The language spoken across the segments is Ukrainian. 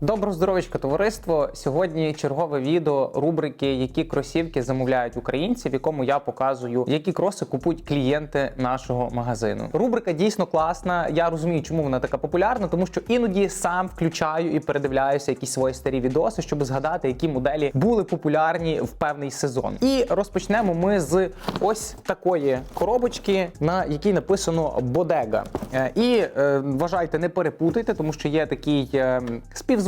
Добро здоровечко, товариство. Сьогодні чергове відео рубрики, які кросівки замовляють українці, в якому я показую, які кроси купують клієнти нашого магазину. Рубрика дійсно класна. Я розумію, чому вона така популярна, тому що іноді сам включаю і передивляюся якісь свої старі відоси, щоб згадати, які моделі були популярні в певний сезон. І розпочнемо ми з ось такої коробочки, на якій написано Bodega. Е, І е, вважайте, не перепутайте, тому що є такий е,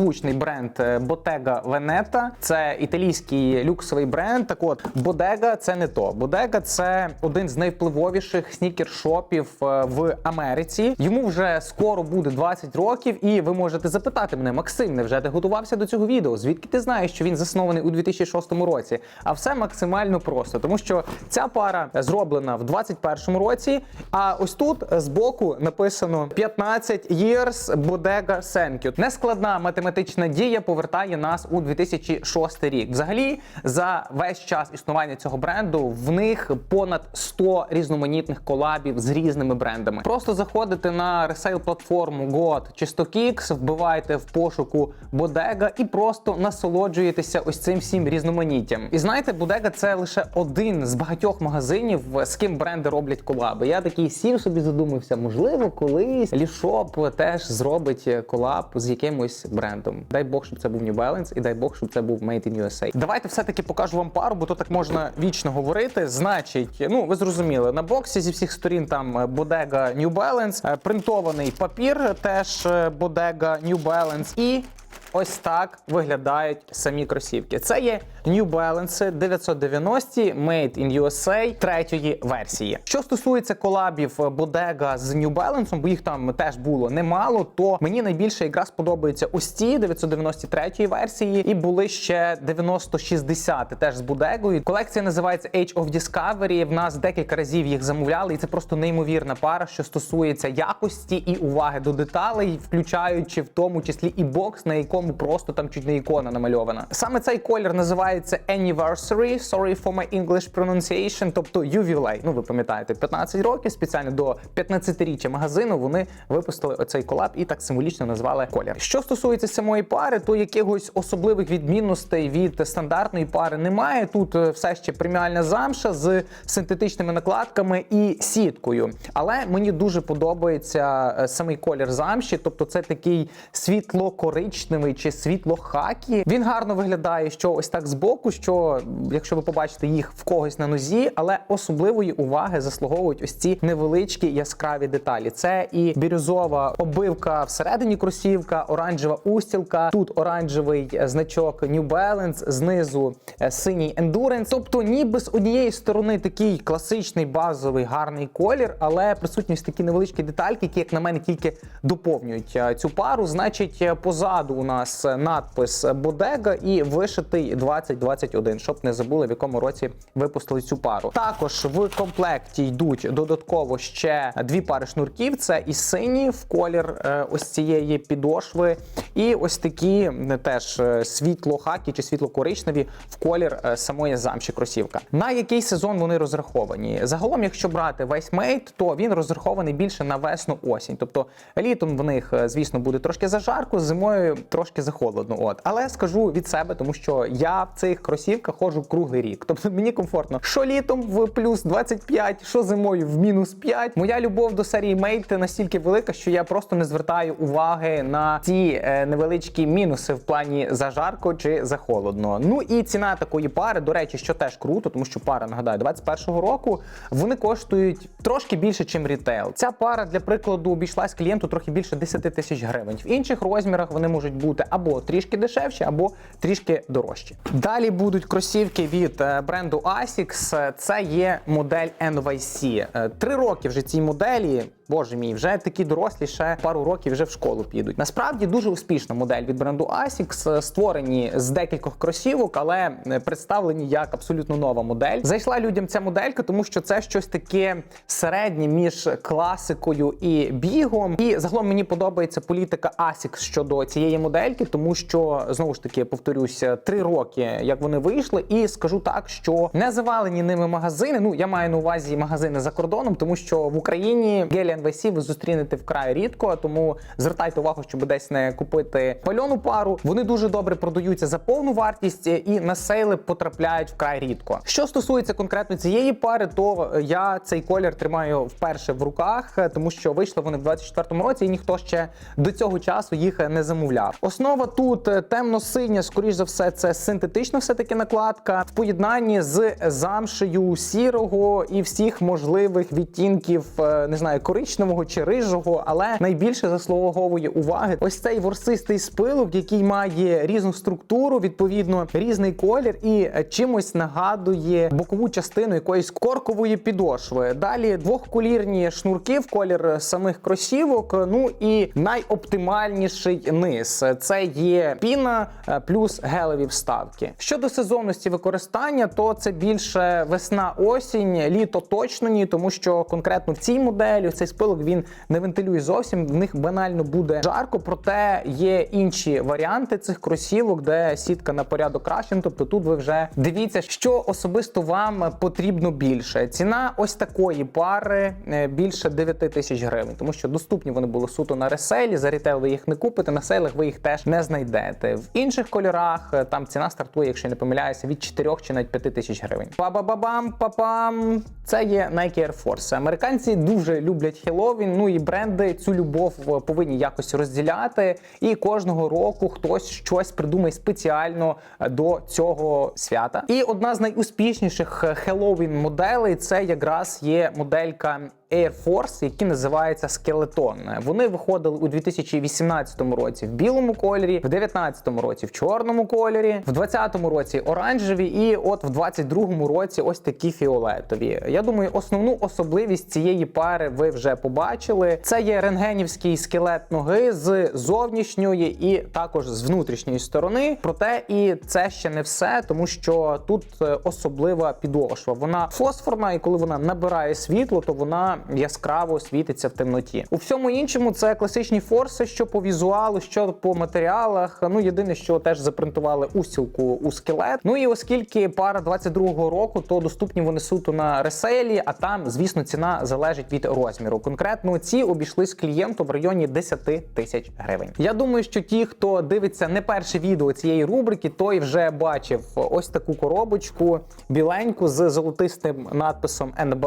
співзвучний бренд е, Bottega Veneta. Це італійський люксовий бренд. Так от Bodega – це не то. Bodega – це один з найвпливовіших снікершопів е, в Америці. Йому вже скоро буде 20 років, і ви можете запитати мене, Максим, невже ти готувався до цього відео? Звідки ти знаєш, що він заснований у 2006 році? А все максимально просто, тому що ця пара зроблена в 21 році. А ось тут збоку написано 15 years Bodega Senkyu. Нескладна математична дія повертає нас у 2006 рік. Взагалі, за весь час існування цього бренду в них понад 100 різноманітних колабів з різними брендами. Просто заходите на ресейл платформу God чи StockX, вбиваєте в пошуку Bodega і просто насолоджуєтеся ось цим всім різноманіттям. І знаєте, Bodega – це лише один з багатьох магазинів, з ким бренди роблять колаби. Я такий сів собі задумався, можливо, колись Лішоп теж зробить колаб з якимось брендом. Дай Бог, щоб це був New Balance, і дай Бог, щоб це був Made in USA. Давайте все-таки покажу вам пару, бо то так можна вічно говорити. Значить, ну ви зрозуміли, на боксі зі всіх сторін там Bodega New Balance, е, принтований папір, теж бодега New Balance і. Ось так виглядають самі кросівки. Це є New Balance 990 Made in USA третьої версії. Що стосується колабів Bodega з New Balance, бо їх там теж було немало, то мені найбільше якраз подобаються ось ці 993 версії, і були ще 9060 теж з Bodega. Колекція називається Age of Discovery. В нас декілька разів їх замовляли, і це просто неймовірна пара, що стосується якості і уваги до деталей, включаючи в тому числі і бокс, на якому просто там чуть не ікона намальована. Саме цей колір називається Anniversary, sorry for my English pronunciation, тобто ювілей. Ну ви пам'ятаєте, 15 років спеціально до 15-річчя магазину вони випустили оцей колаб і так символічно назвали колір. Що стосується самої пари, то якихось особливих відмінностей від стандартної пари немає. Тут е, все ще преміальна замша з синтетичними накладками і сіткою. Але мені дуже подобається е, самий колір замші, тобто це такий світло-коричневий чи світло-хакі. Він гарно виглядає, що ось так збоку, що якщо ви побачите їх в когось на нозі, але особливої уваги заслуговують ось ці невеличкі яскраві деталі. Це і бірюзова обивка всередині кросівка, оранжева устілка. Тут оранжевий е, значок New Balance, знизу е, синій Endurance. Тобто, ніби з однієї сторони такий класичний базовий гарний колір, але присутність такі невеличкі детальки, які, як на мене, тільки доповнюють е, цю пару. Значить, позаду у нас надпис Bodega і вишитий 2021, щоб не забули, в якому році випустили цю пару. Також в комплекті йдуть додатково ще дві пари шнурків. Це і сині в колір е, ось цієї підошви, і ось такі теж е, світло-хакі чи світло-коричневі в колір е, самої замші кросівка. На який сезон вони розраховані? Загалом, якщо брати весь мейт, то він розрахований більше на весну осінь. Тобто літом в них, звісно, буде трошки зажарко, зимою трошки захолодно. От, але скажу від себе, тому що я цих кросівках ходжу круглий рік. Тобто мені комфортно, що літом в плюс 25, що зимою в мінус 5. Моя любов до серії Mate настільки велика, що я просто не звертаю уваги на ці е, невеличкі мінуси в плані зажарко чи захолодно. Ну і ціна такої пари, до речі, що теж круто, тому що пара нагадаю, 21-го року вони коштують трошки більше, ніж рітейл. Ця пара для прикладу обійшлась клієнту трохи більше 10 тисяч гривень. В інших розмірах вони можуть бути або трішки дешевші, або трішки дорожчі. Далі будуть кросівки від е, бренду Asics. Це є модель NYC. Е, Три роки вже цій моделі. Боже мій, вже такі дорослі ще пару років вже в школу підуть. Насправді дуже успішна модель від бренду Asics, е, створені з декількох кросівок, але е, представлені як абсолютно нова модель. Зайшла людям ця моделька, тому що це щось таке середнє між класикою і бігом. І загалом мені подобається політика Asics щодо цієї модельки, тому що знову ж таки повторюся, три роки як вони вийшли, і скажу так, що не завалені ними магазини. Ну я маю на увазі магазини за кордоном, тому що в Україні Гелія NYC ви зустрінете вкрай рідко, тому звертайте увагу, щоб десь не купити пальону пару. Вони дуже добре продаються за повну вартість і на сейли потрапляють вкрай рідко. Що стосується конкретно цієї пари, то я цей колір тримаю вперше в руках, тому що вийшли вони в 24-му році, і ніхто ще до цього часу їх не замовляв. Основа тут е, темно-синя, скоріш за все, це синтетична все-таки накладка в поєднанні з замшею сірого і всіх можливих відтінків, е, не знаю, коричневого чи рижого, але найбільше заслуговує уваги ось цей ворсистий спилок, який має різну структуру, відповідно різний колір і чимось нагадує бокову частину якоїсь коркової підошви. Далі двохколірні шнурки в колір самих кросівок. Ну і найоптимальніший низ це є піна е, плюс гелеві вставки. Щодо сезонності використання, то це більше весна-осінь, літо точно ні, тому що конкретно в цій моделі в цей спилок він не вентилює зовсім. В них банально буде жарко, проте є інші варіанти цих кросівок, де сітка на порядок краще. Ну, Тобто тут ви вже дивіться, що особисто вам потрібно більше. Ціна ось такої пари е, більше 9 тисяч гривень, тому що доступні вони були суто на реселі. За рітейл ви їх не купите, на сейлах ви їх теж не знайдете. В інших кольорах е, там ціна стартує, якщо я не помиляюся, від 4 чи навіть 5 тисяч гривень. Па-ба-ба-бам, па-пам. Це є Nike Air Force. Американці дуже люблять Хеллоуін, ну і бренди цю любов е, повинні якось розділяти. І кожного року хтось щось придумає спеціально е, до цього свята. І одна з найуспішніших Хеллоуін моделей це якраз є моделька Air Force, які називаються Skeleton. Вони виходили у 2018 році в білому кольорі, в 2019 році в чорному кольорі, в 2020 році оранжеві, і от в 2022 році ось такі фіолетові. Я думаю, основну особливість цієї пари ви вже побачили. Це є рентгенівський скелет ноги з зовнішньої і також з внутрішньої сторони. Проте і це ще не все, тому що тут е, особлива підошва. Вона фосфорна, і коли вона набирає світло, то вона яскраво світиться в темноті. У всьому іншому це класичні форси, що по візуалу, що по матеріалах. Ну єдине, що теж запринтували устілку у скелет. Ну і оскільки пара 22-го року, то доступні вони суто на реселі, а там, звісно, ціна залежить від розміру. Конкретно ці обійшлись клієнту в районі 10 тисяч гривень. Я думаю, що ті, хто дивиться не перше відео цієї рубрики, той вже бачив ось таку коробочку біленьку з золотистим надписом НБ,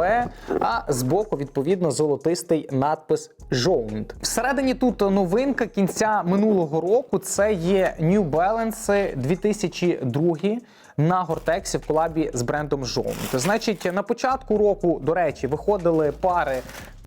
а збоку відповідно золотистий надпис Jound. Всередині тут новинка кінця минулого року. Це є New Balance 2002 на Гортексі в колабі з брендом Jound. Значить, на початку року, до речі, виходили пари.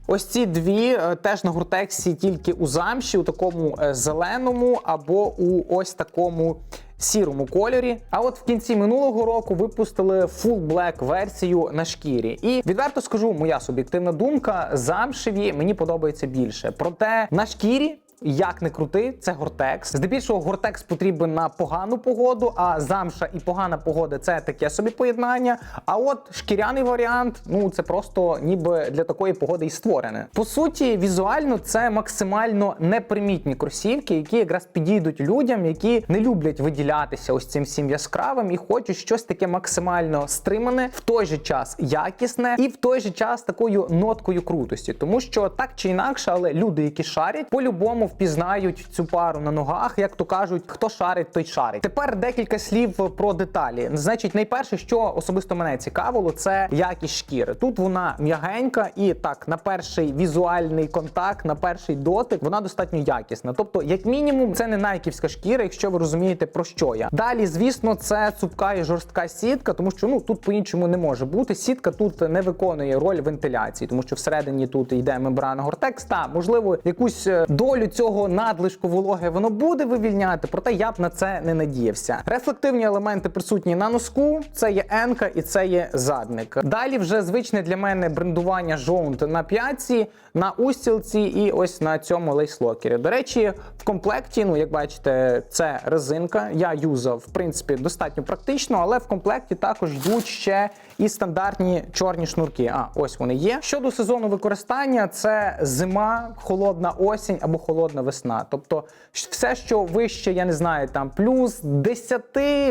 Ось ці дві е, теж на гуртексі, тільки у замші, у такому е, зеленому або у ось такому сірому кольорі. А от в кінці минулого року випустили full black версію на шкірі. І відверто скажу, моя суб'єктивна думка, замшеві мені подобається більше. Проте на шкірі. Як не крути, це гортекс. Здебільшого гортекс потрібен на погану погоду, а замша і погана погода це таке собі поєднання. А от шкіряний варіант, ну це просто ніби для такої погоди і створене. По суті, візуально це максимально непримітні кросівки, які якраз підійдуть людям, які не люблять виділятися ось цим всім яскравим і хочуть щось таке максимально стримане, в той же час якісне і в той же час такою ноткою крутості, тому що так чи інакше, але люди, які шарять, по-любому впізнають цю пару на ногах, як то кажуть, хто шарить, той шарить. Тепер декілька слів про деталі. Значить, найперше, що особисто мене цікавило, це якість шкіри. Тут вона м'ягенька, і так на перший візуальний контакт, на перший дотик, вона достатньо якісна. Тобто, як мінімум, це не найківська шкіра, якщо ви розумієте про що я. Далі, звісно, це цупка і жорстка сітка, тому що ну тут по-іншому не може бути. Сітка тут не виконує роль вентиляції, тому що всередині тут йде мембрана гортекс. Та можливо, якусь е, долю цього надлишку вологи воно буде вивільняти, проте я б на це не надіявся. Рефлективні елементи присутні на носку. Це є енка і це є задник. Далі вже звичне для мене брендування жоунт на п'ятці, на устілці і ось на цьому лейслокері. До речі, в комплекті, ну як бачите, це резинка. Я юзав в принципі достатньо практично, але в комплекті також йдуть ще і стандартні чорні шнурки. А ось вони є. Щодо сезону використання, це зима, холодна осінь або холодна весна. Тобто, все, що вище, я не знаю, там плюс 10,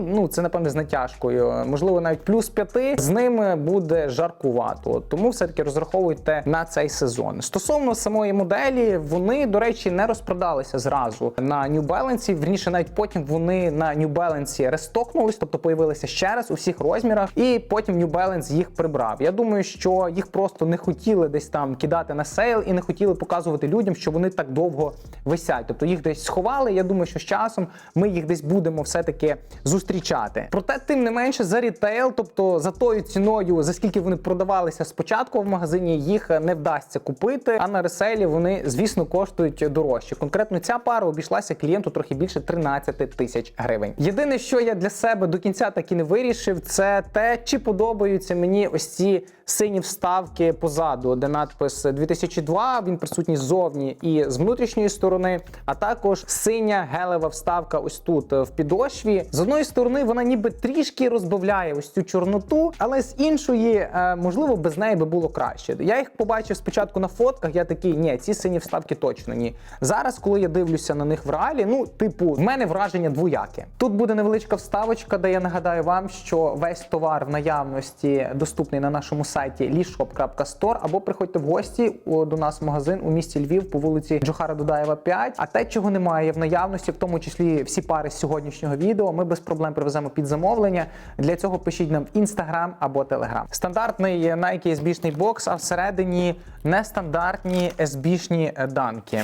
ну це напевне з натяжкою, можливо, навіть плюс 5, з ними буде жаркувато. Тому все-таки розраховуйте на цей сезон. Стосовно самої моделі, вони, до речі, не розпродалися зразу на New Balance, Вірніше, навіть потім вони на New Balance рестокнулись, тобто появилися ще раз у всіх розмірах, і потім New Balance їх прибрав. Я думаю, що їх просто не хотіли десь там кидати на сейл і не хотіли показувати людям, що вони так довго висять. Тобто їх десь сховали. Я думаю, що з часом ми їх десь будемо все-таки зустрічати. Проте, тим не менше, за рітейл, тобто за тою ціною, за скільки вони продавалися спочатку в магазині, їх не вдасться купити. А на реселі вони, звісно, коштують дорожче. Конкретно ця пара обійшлася клієнту трохи більше 13 тисяч гривень. Єдине, що я для себе до кінця так і не вирішив, це те, чи подобаються мені ось ці сині вставки позаду, де надпис 2002, Він присутній ззовні і з внутрішньої сторони, а також синя гелева вставка ось тут е, в підошві. З одної сторони вона ніби трішки розбавляє ось цю чорноту, але з іншої, е, можливо, без неї би було краще. Я їх побачив спочатку на фотках. Я такий, ні, ці сині вставки точно ні. Зараз, коли я дивлюся на них в реалі, ну, типу, в мене враження двояке. Тут буде невеличка вставочка, де я нагадаю вам, що весь товар в наявності доступний на нашому сайті lishop.store або приходьте в гості до нас в магазин у місті Львів по вулиці Джохара Дудаєва 5. А те, чого немає в наявності, в тому числі всі пари з сьогоднішнього відео, ми без проблем привеземо під замовлення. Для цього пишіть нам в Instagram або Telegram. Стандартний Nike SB-шний бокс, а всередині нестандартні SB-шні данки.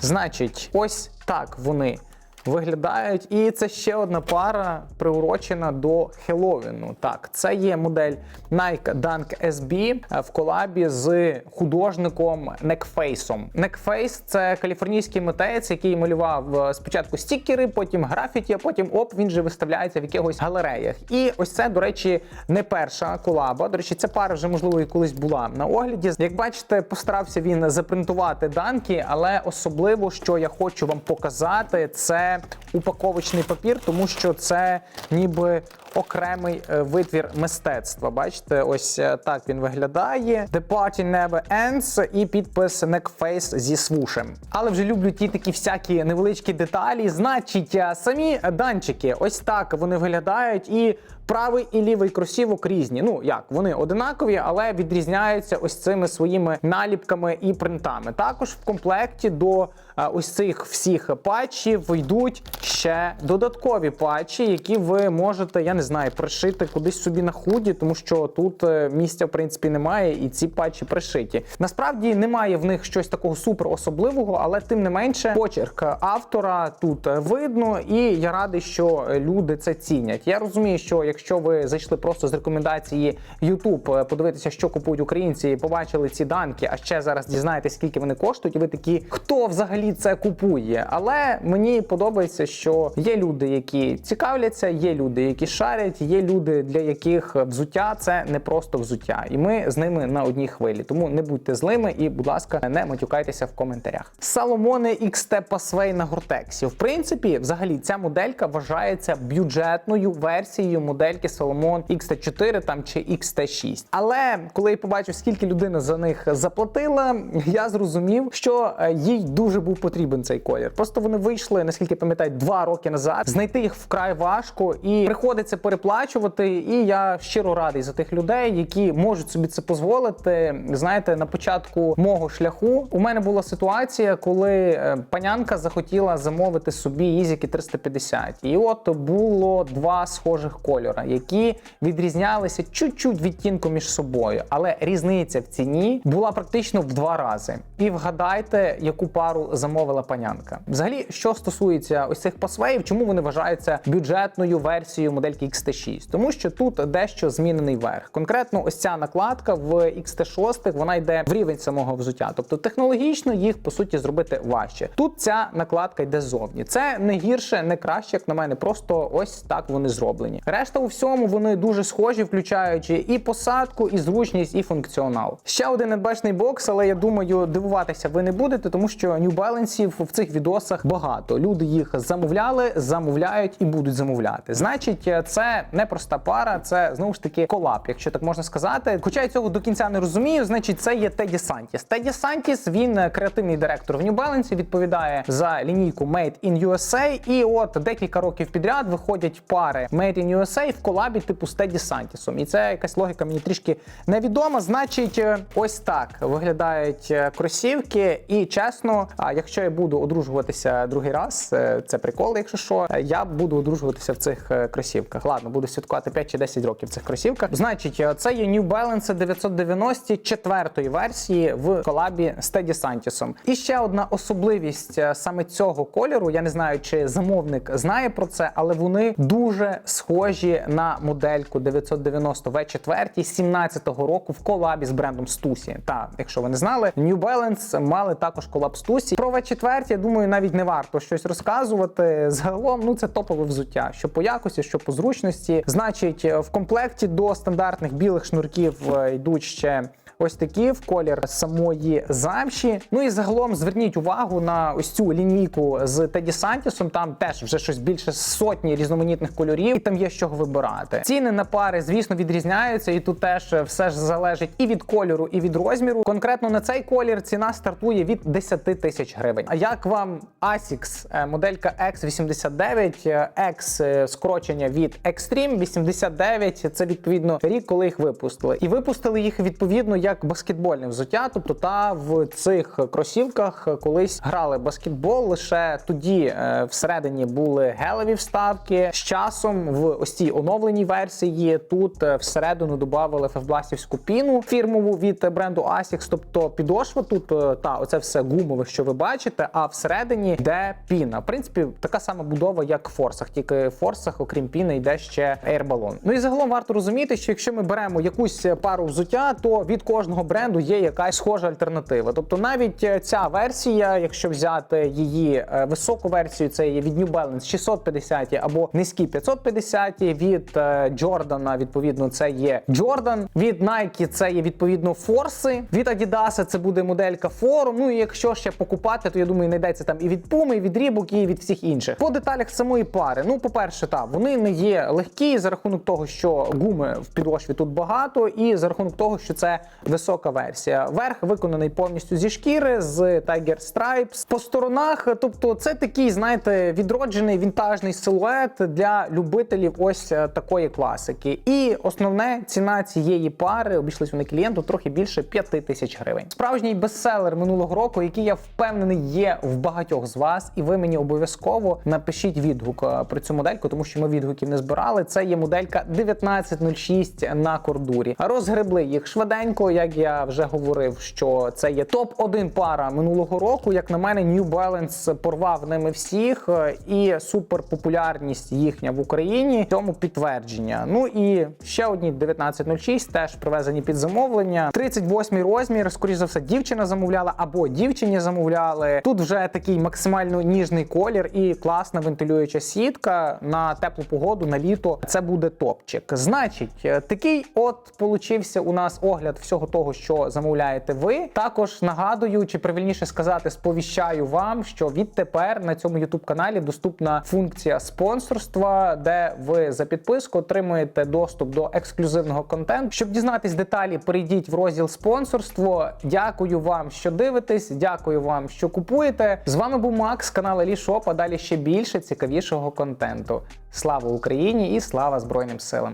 Значить, ось так вони виглядають. І це ще одна пара приурочена до Хеллоуіну. Так, це є модель Nike Dunk SB е, в колабі з художником Некфейсом. Некфейс це каліфорнійський митець, який малював е, спочатку стікери, потім графіті, а потім оп, він же виставляється в якихось галереях. І ось це, до речі, не перша колаба. До речі, ця пара вже можливо і колись була на огляді. Як бачите, постарався він запринтувати данки, але особливо, що я хочу вам показати, це упаковочний папір, тому що це ніби окремий е, витвір мистецтва. Бачите, ось е, так він виглядає. The party never ends і підпис Neckface зі свушем. Але вже люблю ті такі всякі невеличкі деталі. Значить, е, самі данчики, ось так вони виглядають і. Правий і лівий кросівок різні. Ну як вони одинакові, але відрізняються ось цими своїми наліпками і принтами. Також в комплекті до ось цих всіх патчів йдуть ще додаткові патчі, які ви можете, я не знаю, пришити кудись собі на худі, тому що тут е, місця в принципі немає, і ці патчі пришиті. Насправді немає в них щось такого супер особливого, але тим не менше, почерк автора тут видно, і я радий, що люди це цінять. Я розумію, що якщо ви зайшли просто з рекомендації YouTube, е, подивитися, що купують українці, побачили ці данки, а ще зараз дізнаєтесь, скільки вони коштують, і ви такі, хто взагалі це купує? Але мені подобається, що є люди, які цікавляться, є люди, які шарять, є люди, для яких взуття це не просто взуття, і ми з ними на одній хвилі. Тому не будьте злими і, будь ласка, не матюкайтеся в коментарях. Саломони XT Passway на Гортексі. В принципі, взагалі, ця моделька вважається бюджетною версією модельки Salomon XT4 там чи XT6. Але коли я побачив, скільки людина за них заплатила, я зрозумів, що е, їй дуже був потрібен цей колір. Просто вони вийшли, наскільки пам'ятаю, два роки назад. Знайти їх вкрай важко і приходиться переплачувати. І я щиро радий за тих людей, які можуть собі це дозволити. Знаєте, на початку мого шляху у мене була ситуація, коли е, панянка захотіла замовити собі Ізіки 350. І от було два схожих кольора, які відрізнялися чуть-чуть відтінку між собою, але різниця в ціні була практично в два рази. І вгадайте, яку пару замовила панянка. Взагалі, що стосується ось цих пасвеїв, чому вони вважаються бюджетною версією модельки XT6? Тому що тут дещо змінений верх. Конкретно, ось ця накладка в XT6 вона йде в рівень самого взуття. Тобто технологічно їх по суті зробити важче. Тут ця накладка йде ззовні. Це не гірше, не краще, як на мене. Просто ось так вони зроблені. Решта у всьому вони дуже схожі, включаючи і посадку, і зручність, і функціонал. Ще один недбачний бокс, але я думаю, дивуватися ви не будете, тому що New Balance в цих відосах багато. Люди їх замовляли, замовляють і будуть замовляти. Значить, це не проста пара, це знову ж таки колап, якщо так можна сказати. Хоча я цього до кінця не розумію, значить це є Теді Сантіс. Теді Сантіс, він е, креативний директор в New Balance, відповідає за лінійку Made in USA. І от декілька років підряд виходять пари Made in USA в колабі типу з Теді Сантісом. І це якась логіка мені трішки невідома. Значить, е, ось так виглядають е, кросівки. І чесно, а якщо я буду одружуватися другий раз, це прикол, якщо що, я буду одружуватися в цих е, кросівках. Ладно, буду святкувати 5 чи 10 років в цих кросівках. Значить, е, це є New Balance 990 четвертої версії в колабі з Теді Сантісом. І ще одна особливість е, саме цього кольору. Я не знаю, чи замовник знає про це, але вони дуже схожі на модельку 990 V4 17-го року в колабі з брендом Stussy. Та, якщо ви не знали, New Balance мали також колаб Stussy. Про V4, я думаю, навіть не варто щось розказувати. Загалом, ну це топове взуття, що по якості, що по зручності. Значить, в комплекті до стандартних білих шнурків е, йдуть ще. Ось такі в колір самої замші. Ну і загалом зверніть увагу на ось цю лінійку з Теді Сантісом. Там теж вже щось більше сотні різноманітних кольорів, і там є чого вибирати. Ціни на пари, звісно, відрізняються, і тут теж все ж залежить і від кольору, і від розміру. Конкретно на цей колір ціна стартує від 10 тисяч гривень. А як вам ASICS е, моделька X89, е, X е, скорочення від Extreme 89, це відповідно рік, коли їх випустили. І випустили їх відповідно як баскетбольне взуття. Тобто та в цих кросівках колись грали баскетбол. Лише тоді е, всередині були гелеві вставки. З часом в ось цій оновленій версії тут е, всередину додавали февбластівську піну фірмову від бренду Asics. Тобто підошва тут е, та оце все гумове, що ви бачите. А всередині йде піна. В принципі, така сама будова, як в форсах, тільки в форсах, окрім піни, йде ще ейрбалон. Ну і загалом варто розуміти, що якщо ми беремо якусь пару взуття, то від кожного бренду є якась схожа альтернатива. Тобто навіть е, ця версія, якщо взяти її е, високу версію, це є від New Balance 650 або низькі 550, від е, Jordan, відповідно, це є Jordan, від Nike це є відповідно форси, від Adidas це буде моделька Forum. Ну і якщо ще покупати, то я думаю, знайдеться там і від Puma, і від Reebok, і від всіх інших. По деталях самої пари, ну, по-перше, так, вони не є легкі за рахунок того, що гуми в підошві тут багато, і за рахунок того, що це висока версія. Верх виконаний повністю зі шкіри, з Tiger Stripes. По сторонах, тобто, це такий, знаєте, відроджений вінтажний силует для любителів ось е, такої класики. І основне ціна цієї пари обійшлась вони клієнту трохи більше 5 тисяч гривень. Справжній бестселер минулого року, який я впевнений є в багатьох з вас, і ви мені обов'язково напишіть відгук е, про цю модельку, тому що ми відгуків не збирали. Це є моделька 1906 на кордурі. Розгребли їх швиденько, як я вже говорив, що це є топ 1 пара минулого року. Як на мене, New Balance порвав ними всіх, е, і суперпопулярність їхня в Україні цьому підтвердження. Ну і ще одні 1906 теж привезені під замовлення. 38 розмір, скоріш за все, дівчина замовляла або дівчині замовляли. Тут вже такий максимально ніжний колір і класна вентилююча сітка на теплу погоду на літо. Це буде топчик. Значить, е, такий от получився у нас огляд всього того, що замовляєте ви. Також нагадую, чи правильніше сказати, сповіщаю вам, що відтепер на цьому youtube каналі доступна функція спонсорства, де ви за підписку отримуєте доступ до ексклюзивного контенту. Щоб дізнатись деталі, перейдіть в розділ спонсорство. Дякую вам, що дивитесь. Дякую вам, що купуєте. З вами був Макс, канал Елішоп, а далі ще більше цікавішого контенту. Слава Україні і слава Збройним силам!